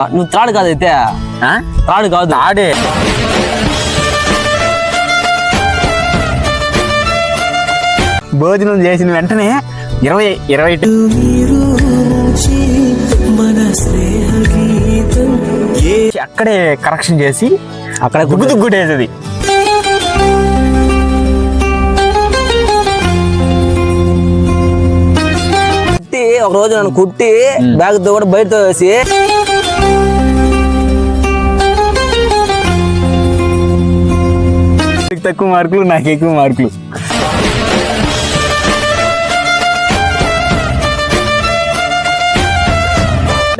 నువ్వు త్రాడు కాదు అయితే? త్రాడు కాదు. ఆడే భోజనం చేసిన వెంటనే ఇరవై ఇరవై అక్కడే కరెక్షన్ చేసి అక్కడ దుగ్గుడేది కుట్టి ఒక రోజు నన్ను కుట్టి బ్యాగ్తో కూడా బయటతో వేసి నీకు తక్కువ మార్కులు. నాకు ఎక్కువ మార్కులు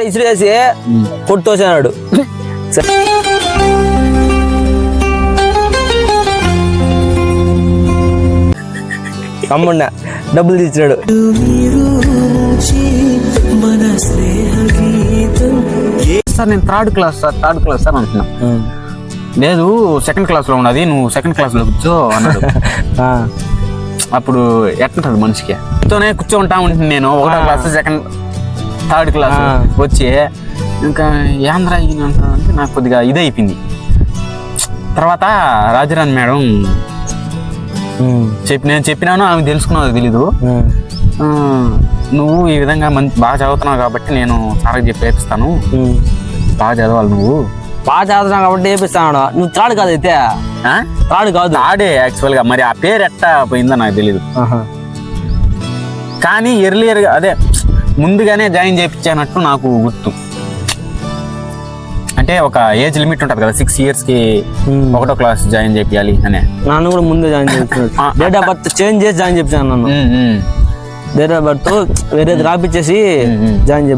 ఇసిరేసి కొట్టి తోసినాడు. తమ్ముడిన డబ్బులు తీసినాడు. సార్ నేను third class sir third class sir అంటున్నా లేదు సెకండ్ క్లాస్లో ఉన్నది నువ్వు సెకండ్ క్లాస్లో కూర్చో అన్నాడు. అప్పుడు ఎట్లుంటది మనిషికి? తోనే కూర్చోంటా ఉంటుంది నేను ఒకటో క్లాస్ సెకండ్ థర్డ్ క్లాస్. వచ్చి ఇంకా యాంధ్ర అంటే నాకు కొద్దిగా ఇది అయిపోయింది తర్వాత రాజరాణి మేడం. చెప్పి నేను చెప్పినాను ఆమె తెలుసుకున్నది తెలీదు. నువ్వు ఈ విధంగా మంచి బాగా చదువుతున్నావు కాబట్టి నేను సార్కి చెప్పి. బాగా చదవాలి నువ్వు. బాగా చదువుతున్నావు కాబట్టి వేపిస్తాను నువ్వు త్రాడు కాదు అయితే? త్రాడు కాదు. ఆడే యాక్చువల్గా. మరి ఆ పేరు ఎట్టా పోయిందో నాకు తెలియదు. కానీ ఎర్లియర్ అదే ముందుగానే జాయిన్ చేయించానట్టు నాకు గుర్తు. అంటే ఒక ఏజ్ లిమిట్ ఉంటుంది కదా సిక్స్ ఇయర్స్కి. ఒకటో క్లాస్ జాయిన్ చేయాలి అనే. నన్ను కూడా ముందే జాయిన్ చేస్తున్నాడు ఆ. డేట్ ఆఫ్ బర్త్ చేంజ్ చేసి జాయిన్ చేపించాను నన్ను. డేట్ ఆఫ్ బర్త్ వేరేది రాపిచ్చేసి. జాయిన్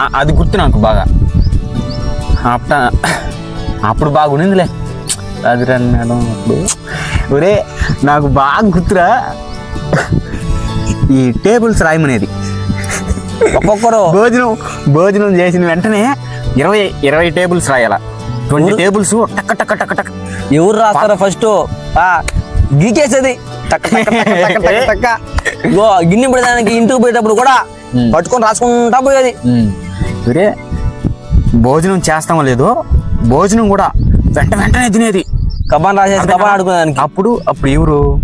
ఆ- అది గుర్తు నాకు బాగా. అట్ట అప్పుడు బాగుండిందిలే. రాజరాణి మేడం అప్పుడు. ఒరే నాకు బాగా గుర్తురా. ఈ టేబుల్స్ రాయమనేది. ఒక్కొక్కరు. భోజనం భోజనం చేసిన వెంటనే ఇరవై ఇరవై టేబుల్స్ రాయాల. ట్వంటీ టేబుల్స్ టక్ టక్ టక్ టక్. ఎవరు రాస్తారో ఫస్ట్? గీకేసేది. టక్ టక్ గిన్నె పడేదానికి ఇంటికి పోయేటప్పుడు కూడా. పట్టుకొని రాసుకుంటా పోయేది. భోజనం చేస్తామో లేదో భోజనం కూడా వెంట వెంటనే తినేది. కబాన్ రాసేసి కబాన్ ఆడుకునేదానికి. అప్పుడు అప్పుడు ఎవరు?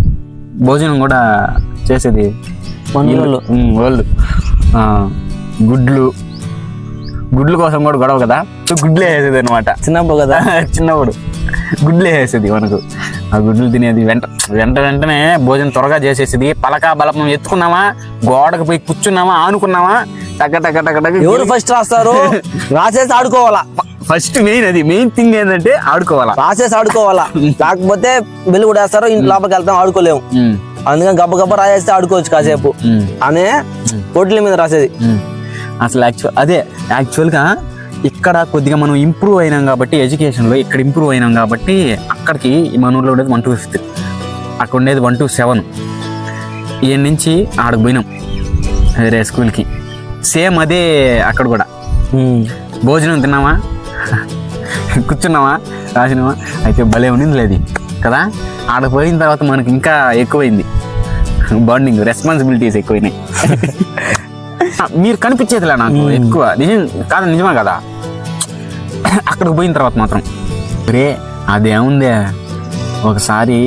భోజనం కూడా చేసేది. వాళ్ళు. వాళ్ళు. గుడ్లు. గుడ్ల కోసం కూడా గొడవ కదా? సో గుడ్లే వేసేది అనమాట చిన్నప్పుడు కదా? చిన్నప్పుడు. గుడ్లే వేసేది మనకు. ఆ గుడ్లు తినేది వెంట వెంట వెంటనే భోజనం త్వరగా చేసేసేది. పలక బలపం ఎత్తుకున్నామా? గోడకు పోయి కూర్చున్నామా? ఆనుకున్నామా? ఎవరు ఫస్ట్ రాస్తారు? రాసేసి ఆడుకోవాలా? ఫస్ట్ మెయిన్ అది. మెయిన్ థింగ్ ఏంటంటే ఆడుకోవాలా. రాసేసి ఆడుకోవాలా? లేకపోతే బిల్లు కూడా వేస్తారు ఇంటి లోపలికి వెళ్తాం ఆడుకోలేము. ఉమ్, అందుకని గబ్బ గబ్బ రాసేస్తే ఆడుకోవచ్చు కాసేపు. ఉమ్. అనే పోటీల మీద రాసేది. అసలు యాక్చువల్ అదే యాక్చువల్గా ఇక్కడ కొద్దిగా మనం ఇంప్రూవ్ అయినాం కాబట్టి ఎడ్యుకేషన్లో ఇక్కడ ఇంప్రూవ్ అయినాం కాబట్టి అక్కడికి మన ఊర్లో ఉండేది వన్ టూ ఫిఫ్త్ అక్కడ ఉండేది వన్ టూ సెవెన్ ఈ నుంచి ఆడకు పోయినాం. వేరే స్కూల్కి సేమ్ అదే అక్కడ కూడా. భోజనం తిన్నామా కూర్చున్నామా రాసినామా అయితే భలే ఉన్నింది అది. కదా? ఆడ పోయిన తర్వాత మనకి ఇంకా ఎక్కువైంది. బాండింగ్ రెస్పాన్సిబిలిటీస్ ఎక్కువైనాయి. మీరు కనిపించేదిలే నాకు ఎక్కువ. నిజం కాదు నిజమే కదా? అక్కడికి పోయిన తర్వాత మాత్రం. రే అదేముందే? ఒకసారి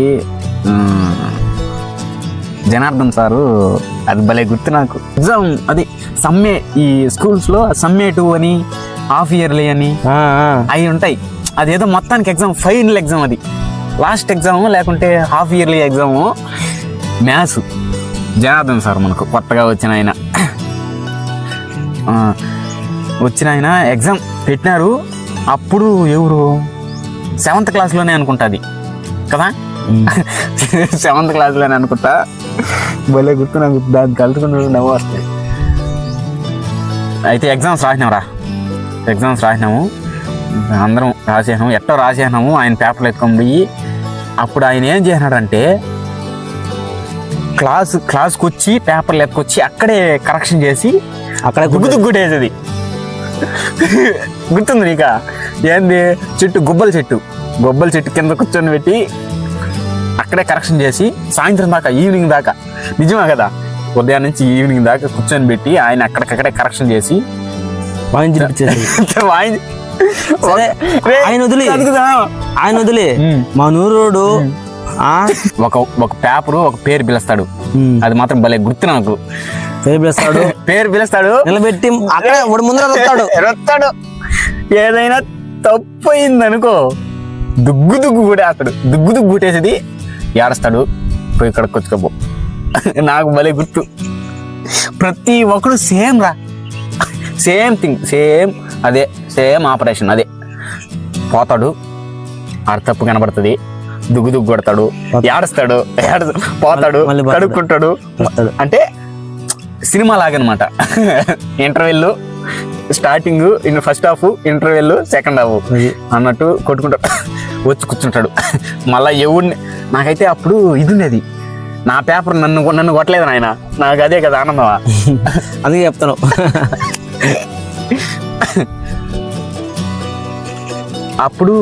జనార్దన్ సారు అది భలే గుర్తు నాకు. ఎగ్జామ్ అది సమ్మే ఈ స్కూల్స్లో సమ్మే టూ అని హాఫ్ ఇయర్లీ అని. అవి ఉంటాయి. అదేదో మొత్తానికి ఎగ్జామ్ ఫైనల్ ఎగ్జామ్ అది. లాస్ట్ ఎగ్జామ్ లేకుంటే half yearly exam maths Janardhan sir మనకు కొత్తగా వచ్చిన ఆయన. వచ్చిన ఆయన ఎగ్జామ్ పెట్టినారు. అప్పుడు ఎవరు? సెవెంత్ క్లాస్లోనే అనుకుంటుంది కదా? సెవెంత్ క్లాస్లోనే అనుకుంటా. భలే గుర్తు నాకు దాన్ని కలుసుకున్న నవ్వు వస్తాయి. అయితే ఎగ్జామ్స్ రాసినాం రా. ఎగ్జామ్స్ రాసినాము. అందరం రాసేసినాము. ఎట్టో రాసేసినాము. ఆయన పేపర్లు ఎత్తుకొని పోయి అప్పుడు ఆయన ఏం చేసినాడంటే క్లాస్ క్లాస్కి వచ్చి పేపర్లు ఎత్తుకొచ్చి అక్కడే కరెక్షన్ చేసి అక్కడే దుగ్గుడేసేది గుర్తుంది నీక? ఏంది? చెట్టు గుబ్బల చెట్టు. గుబ్బల చెట్టు కింద కూర్చొని పెట్టి అక్కడే కరెక్షన్ చేసి సాయంత్రం దాకా ఈవినింగ్ దాకా నిజమే కదా? ఉదయం నుంచి ఈవినింగ్ దాకా కూర్చొని పెట్టి ఆయన అక్కడికక్కడే కరెక్షన్ చేసి వాయించి ఆయన వదిలి? ఆయన వదిలి. మా నూరోడు ఆ? ఒక ఒక పేపరు ఒక పేరు పిలుస్తాడు. అది మాత్రం భలే గుర్తు నాకు. పేరు పిలుస్తాడు. పేరు పిలుస్తాడు. నిలబెట్టి అక్కడ ముందర రొత్తాడు. ఏదైనా తప్పు అయింది అనుకో దుగ్గు దుగ్గు కూడేస్తాడు దుగ్గు దుగ్గు కూటేసేది ఏడస్తాడు. పోయి ఇక్కడ కొచ్చుకోపో నాకు భలే గుర్తు. ప్రతి ఒక్కడు సేమ్ రా. సేమ్ థింగ్ సేమ్ అదే సేమ్ ఆపరేషన్ అదే. పోతాడు. ఆడ తప్పు కనబడుతుంది. దుగ్గు దుగ్గు కొడతాడు. ఏడుస్తాడు. ఏడ పోతాడు. కడుక్కుంటాడు. అంటే cinema లాగనమాట. Interval starting in first half interval second half. అన్నట్టు కొట్టుకుంటాడు వచ్చి కూర్చుంటాడు. మళ్ళా ఎవడిని నాకైతే అప్పుడు ఇది ఉండేది నా పేపర్ నన్ను నన్ను కొట్టలేదు నాయన. నాకు అదే కదా ఆనందమా? అందుకే చెప్తాను. అప్పుడు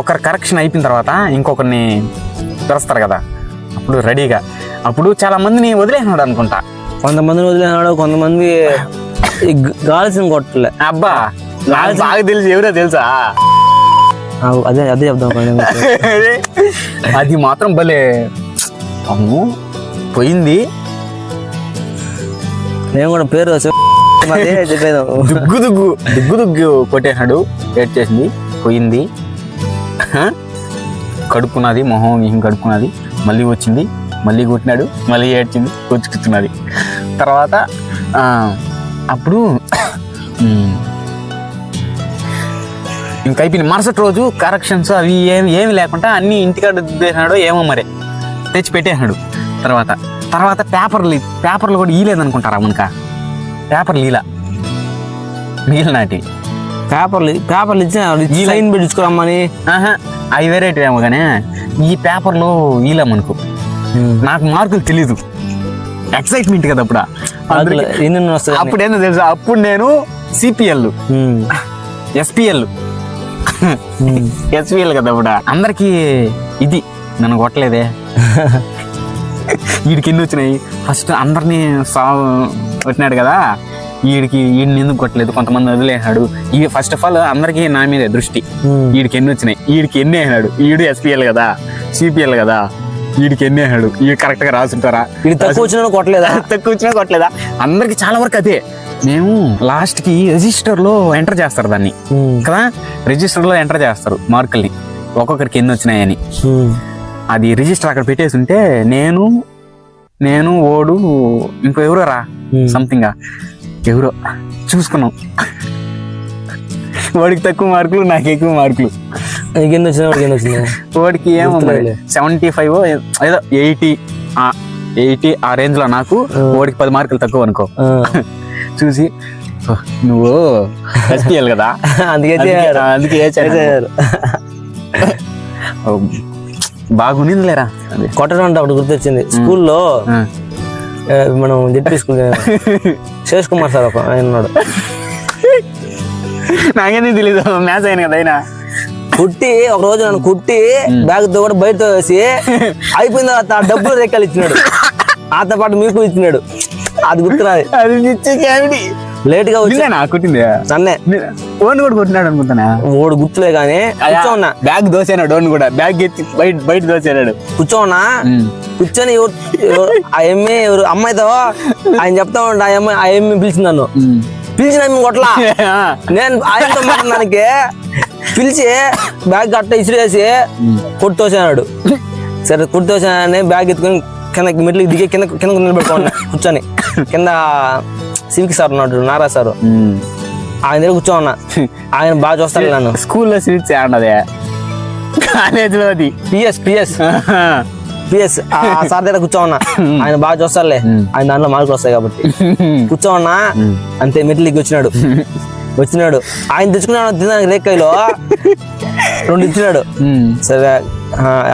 ఒకరి కరెక్షన్ అయిపోయిన తర్వాత ఇంకొకరిని పిలుస్తారు కదా. అప్పుడు రెడీగా అప్పుడు చాలా మందిని వదిలేసినాడు అనుకుంటా. కొంతమందిని వదిలేనాడు కొంతమంది గాల్సిన కొట్టలే. అబ్బా నాకు బాగా తెలుసు ఎవరో తెలుసా? అదే అదే చెప్దాం. అది మాత్రం భలే. అమ్మో పోయింది. నేను కూడా పేరు దుగ్గు దుగ్గు దుగ్గు దుగ్గు కొట్టేసినాడు. ఏడ్ చేసింది పోయింది? కడుక్కున్నది మొహం గిహం కడుక్కున్నది మళ్ళీ వచ్చింది మళ్ళీ కొట్టినాడు మళ్ళీ ఏడ్చింది కొచ్చుకుతున్నది తర్వాత అప్పుడు ఉమ్, ఇంకా అయిపోయింది. మరుసటి రోజు కరెక్షన్స్ అవి ఏమి ఏమి లేకుండా అన్ని ఇంటికాడ దిద్దేసినాడో ఏమో మరి. తెచ్చి పెట్టేసినాడు. తర్వాత తర్వాత పేపర్లు పేపర్లు కూడా ఈలేదు అనుకుంటారా మనక పేపర్లు ఈల మిగిలిన నాటి పేపర్లు పేపర్లు ఇచ్చిన ఈ లైన్ పెట్టించుకోరమ్మని. ఆహా అవి వెరైటీ ఏమో కానీ ఈ పేపర్లో ఈల మనకు. నాకు మార్కులు తెలీదు. ఎక్సైట్మెంట్ కదా అప్పుడు? అప్పుడు ఏందో తెలుసా? అప్పుడు నేను సిపిఎల్. ఎస్పిఎల్. ఎస్పిఎల్ కదా అప్పుడు? అందరికి ఇది. నన్ను కొట్టలేదే. వీడికి ఎన్ని వచ్చినాయి? ఫస్ట్ అందరినీ సా వచ్చినాడు కదా. వీడికి వీడిని ఎందుకు కొట్టలేదు? కొంతమంది వదిలేసాడు ఈ ఫస్ట్ ఆఫ్ ఆల్ అందరికీ నా మీద దృష్టి. వీడికి ఎన్ని వచ్చినాయి? వీడికి ఎన్ని వేసినాడు వీడు ఎస్పిఎల్ కదా. సిపిఎల్ కదా. వీడికి ఎన్ని వేసినాడు వీడు కరెక్ట్గా రాసుంటారా? ఇది తక్కువ వచ్చిన కొట్టలేదా? తక్కువ వచ్చినా కొట్టలేదా? అందరికి చాలా వరకు అదే. మేము లాస్ట్కి రిజిస్టర్లో ఎంటర్ చేస్తారు దాన్ని. కదా? రిజిస్టర్లో ఎంటర్ చేస్తారు మార్కుల్ని. ఒక్కొక్కరికి ఎన్ని వచ్చినాయని. అది రిజిస్టర్ అక్కడ పెట్టేసి ఉంటే నేను నేను ఓడు ఇంకో ఎవరో రా. సంథింగ్ ఎవరో. చూసుకున్నాం. వాడికి తక్కువ మార్కులు నాకు ఎక్కువ మార్కులు. ఎన్ని వచ్చింది? వాడికి గుర్తులేదులే. సెవెంటీ ఫైవ్ ఏదో ఎయిటీ ఎయిటీ ఆ రేంజ్లో నాకు వాడికి పది మార్కులు తక్కువ అనుకో. చూసి "ఓ, నువ్వు ఎస్పిఎల్ కదా? అందుకే అందుకే- చేయాలి. అందుకే వేసాను." చేయాలి. ఓ, బాగుండింది లేరా కొట్టడం అంటే ఒకటి గుర్తొచ్చింది. స్కూల్లో మనం ZP school Sesh Kumar sir ఒక ఆయన ఉన్నాడు. నాకేంది తెలీదు. మ్యాచ్ అయిన కదా అయినా కుట్టి ఒక రోజు నన్ను కుట్టి బ్యాగ్తో కూడా బయట వేసి అయిపోయిన తర్వాత ఆ డబ్బులు రెక్కలు ఇచ్చినాడు. ఆతో పాటు మీకు ఇచ్చినాడు. అది కామెడీ లేట్గా వచ్చి నిన్నేనా కొట్టింది. నన్నే. ఓన్ కూడా కొట్టినాడు అనుకుంటానా? ఓడు గుర్తులే కానీ బ్యాగ్ దోసాడు ఓన్ కూడా. బ్యాగ్ ఎత్తి బయట బయట దోసాడు కూర్చో ఉన్నా కూర్చొని ఆ ఎమ్మె ఎవరు అమ్మాయితో ఆయన చెప్తా ఉంటా ఆ అమ్మాయి ఆ ఎమ్మె పిలిచింది నన్ను. పిలిచిన కొట్లా నేను ఆయనతో మాట్లాడడానికి పిలిచి బ్యాగ్ గట్ట ఇసిరేసి కొట్టుతోసాడు సరే కొట్టుతోసానని బ్యాగ్ ఎత్తుకొని కింద మెట్లకి దిగి కింద కింద నిలబెట్టుకోండి కూర్చొని. కింద సివిక్ సార్ ఉన్నాడు నారా సార్. ఆయన దగ్గర కూర్చోన్నా ఆయన బాగా చూస్తాడు నన్ను. స్కూల్లో సీట్స్ ఏమన్నదే కాలేజీలో అది. PS PS. పిఎస్ ఆ సార్ దగ్గర కూర్చోన్నా ఆయన బాగా చూస్తాడులే. ఆయన దాంట్లో మార్కులు వస్తాయి కాబట్టి. కూర్చోన్నా అంతే మెట్లకి వచ్చినాడు. వచ్చినాడు. ఆయన తెచ్చుకున్నాడు తినడానికి రేకాయలో రెండు ఇచ్చినాడు. సరే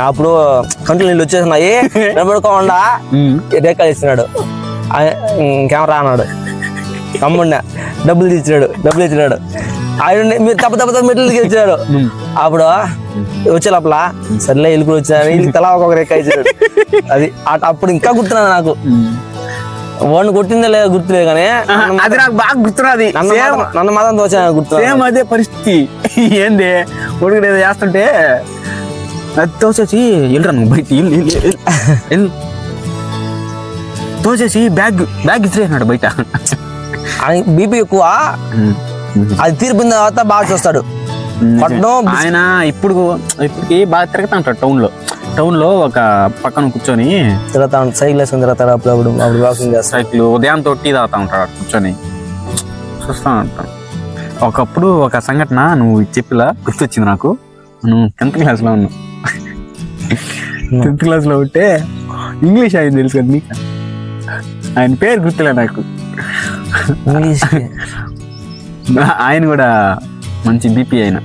అప్పుడు కంట్లో నీళ్ళు వచ్చేసినాయి. నిలబడుకోకుండా రేకాయలు ఇచ్చినాడు. ఆయన- కెమెరా అన్నాడు. కమ్ముండా డబ్బులు ఇచ్చినాడు డబ్బులు ఇచ్చినాడు. ఆయన మీరు తప్ప తప్ప తప్ప మెట్లు ఇచ్చాడు అప్పుడు వచ్చే లోపల సర్లే ఇల్లు కూడా వచ్చాను వీళ్ళకి తలా ఒక్కొక్క రేఖ ఇచ్చాడు అది అప్పుడు ఇంకా గుర్తున్నాను నాకు. వాడిని కొట్టిందే లేదా గుర్తులేదు కానీ అది నాకు బాగా గుర్తున్నది నన్ను మాత్రం- తోచా గుర్తు సేమ్ అదే పరిస్థితి. ఏంది? కొడుకుడు ఏదో చేస్తుంటే అది తోసేసి వెళ్ళరా నువ్వు బయట. తోసేసి బ్యాగ్ బ్యాగ్ ఇచ్చిరేసినాడు బయట. బీపీ ఎక్కువ. అది తీర్పిన తర్వాత బాగా చూస్తాడు. పట్నం ఆయన ఇప్పుడు ఇప్పటికి బాగా తిరుగుతా ఉంటాడు టౌన్లో. టౌన్లో ఒక పక్కన కూర్చొని తిరుగుతా ఉంటాడు సైకిల్ వేసుకుని తిరుగుతాడు అప్పుడు అప్పుడు అప్పుడు వాకింగ్ చేస్తాడు సైకిల్ ఉదయం తోటి తాగుతా ఉంటాడు అక్కడ కూర్చొని. చూస్తా ఉంటాను ఒకప్పుడు ఒక సంఘటన నువ్వు చెప్పిలా? గుర్తొచ్చింది నాకు. నువ్వు టెన్త్ క్లాస్లో ఉన్నావు టెన్త్ క్లాస్లో ఉంటే ఇంగ్లీష్ ఆయన తెలుసు కదా నీకు? ఆయన పేరు గుర్తులే నాకు. ఇంగ్లీష్ ఆయన కూడా మంచి బీపీ ఆయన.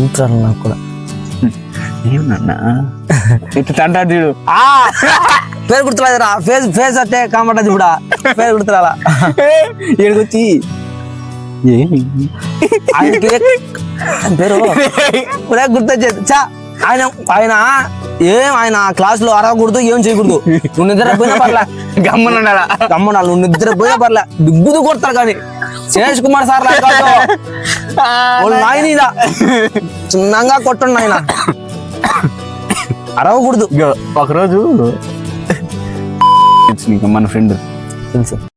గుర్తురాలి నాకు కూడా. ఇట్లా అంటాడు చూడు ఆ! పేరు గుర్తురాదురా ఫేస్ ఫేస్ అంటే కామంటది ఇప్పుడు పేరు గుర్తురాలా. ఆయనకి పేరు ఒరే గుర్తొచ్చేది. చా ఆయన ఆయన ఏం ఆయన క్లాస్లో అరవకూడదు ఏం చేయకూడదు. నువ్వు నిద్ర పోయినా పర్లే. గమ్మన ఉండాలా? గమ్మనాలు నువ్వు నిద్ర పోయినా పర్లే. దిగ్గుదు కొడతారు కానీ. శేష్ కుమార్ సార్ నాయన. చిన్నగా కొట్టండి ఆయన అరవకూడదు. ఒకరోజు మన ఫ్రెండ్ తెలుసు.